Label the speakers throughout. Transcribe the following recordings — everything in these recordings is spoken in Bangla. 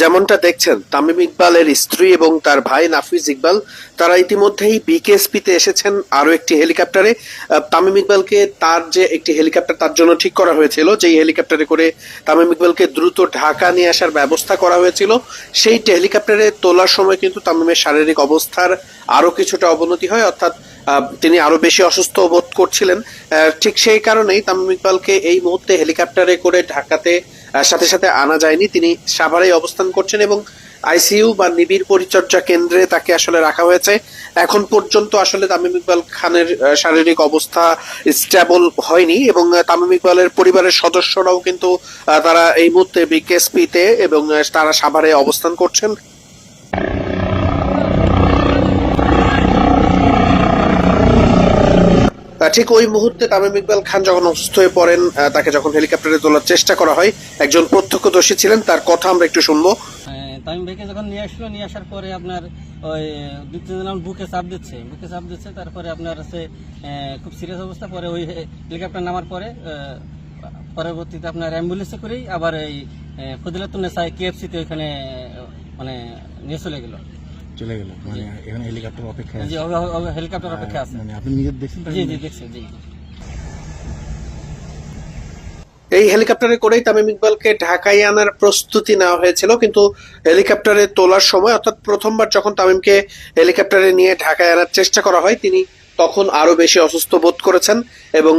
Speaker 1: যেমনটা দেখছেন, তামিম ইকবালের স্ত্রী এবং তার ভাই নাফিজ ইকবাল, তারা ইতিমধ্যেই বিকেএসপিতে এসেছেন আরও একটি হেলিকপ্টারে। তামিম ইকবালকে তার যে একটি হেলিকপ্টার, তার জন্য ঠিক করা হয়েছিল, যেই হেলিকপ্টারে করে তামিম ইকবালকে দ্রুত ঢাকা নিয়ে আসার ব্যবস্থা করা হয়েছিল, সেই হেলিকপ্টারে তোলার সময় কিন্তু তামিমের শারীরিক অবস্থার আরও কিছুটা অবনতি হয়, অর্থাৎ তিনি আরও বেশি অসুস্থ বোধ করছিলেন। ঠিক সেই কারণেই তামিম ইকবালকে এই মুহূর্তে হেলিকপ্টারে করে ঢাকাতে সাথে সাথে আনা যায়নি। তিনি সাভারেই অবস্থান করছেন এবং আইসিইউ বা নিবিড় পরিচর্যা কেন্দ্রে তাকে আসলে রাখা হয়েছে। এখন পর্যন্ত আসলে তামিম ইকবাল খানের শারীরিক অবস্থা স্টেবল হয়নি এবং তামিম ইকবালের পরিবারের সদস্যরাও কিন্তু তারা এই মুহূর্তে বিকেএসপিতে এবং তারা সাভারে অবস্থান করছেন। ঠিক ওই মুহূর্তে তামিম ইকবাল খান যখন অসুস্থ হয়ে পড়েন তাকে যখন হেলিকপ্টারে তোলার চেষ্টা করা হয় একজন প্রত্যক্ষদর্শী ছিলেন তার কথা আমরা একটু শুনব।
Speaker 2: হ্যাঁ, তামিম ভাইকে যখন নিয়ে আসলো নিয়ে আসার পরে আপনার ওই দুই তিনজন বুকে চাপ দিচ্ছে বুকে চাপ দিচ্ছে তারপরে আপনার হচ্ছে খুব সিরিয়াস অবস্থা পরে ওই হেলিকপ্টার নামার পরে পরবর্তীতে আপনার অ্যাম্বুলেন্সে করেই আবার এই ফজিলাতুন্নেসাই কেএফসিতে ওইখানে মানে নিয়ে চলে গেল।
Speaker 3: চলে গেল। মানে এখানে হেলিকপ্টার অপেক্ষায়
Speaker 2: জি হেলিকপ্টার অপেক্ষা আছে।
Speaker 3: মানে আপনি নিজে দেখছেন
Speaker 2: জি জি দেখছি জি।
Speaker 1: এই হেলিকপ্টারে করেই তামিম ইকবালকে ঢাকায় আনার প্রস্তুতি নেওয়া হয়েছিল কিন্তু হেলিকপ্টারে তোলার সময় অর্থাৎ প্রথমবার যখন তামিমকে হেলিকপ্টারে নিয়ে ঢাকায় আনার চেষ্টা করা হয় তিনি তখন আরও বেশি অসুস্থ বোধ করেছেন এবং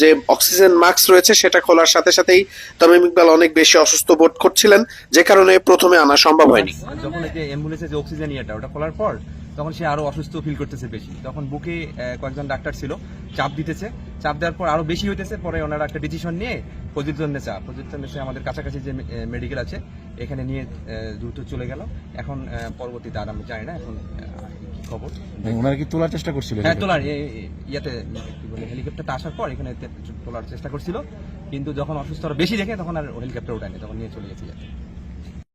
Speaker 1: যে অক্সিজেন মাস্ক রয়েছে সেটা খোলার সাথে সাথেই তামিম ইকবাল অনেক বেশি অসুস্থ বোধ করছিলেন, যে কারণে প্রথমে আনা সম্ভব হয়নি।
Speaker 4: যখন এই যে অ্যাম্বুলেন্সে যে অক্সিজেন ইয়েটা, ওটা খোলার পর তখন সে আরও অসুস্থ ফিল করতেছে বেশি। তখন বুকে কয়েকজন ডাক্তার ছিল, চাপ দিতেছে। চাপ দেওয়ার পর আরও বেশি হইতেছে, পরে ওনারা একটা ডিসিশন নিয়ে ফজিলতুল নেসা ফজিলতুল নেসা আমাদের কাছাকাছি যে মেডিকেল আছে, এখানে নিয়ে দ্রুত চলে গেল। এখন পরবর্তীতে আর আমি জানি না, এখন খবর?
Speaker 3: মানে ওনারা কি তোলার চেষ্টা করছিল
Speaker 4: হ্যাঁ তোলার ইয়াতে কি বলে হেলিকপ্টারটা আসার পর এখানে তোলার চেষ্টা করছিল। কিন্তু যখন অসুস্থ আরও বেশি দেখে তখন আর হেলিকপ্টার উঠায়নি তখন নিয়ে চলে গেছে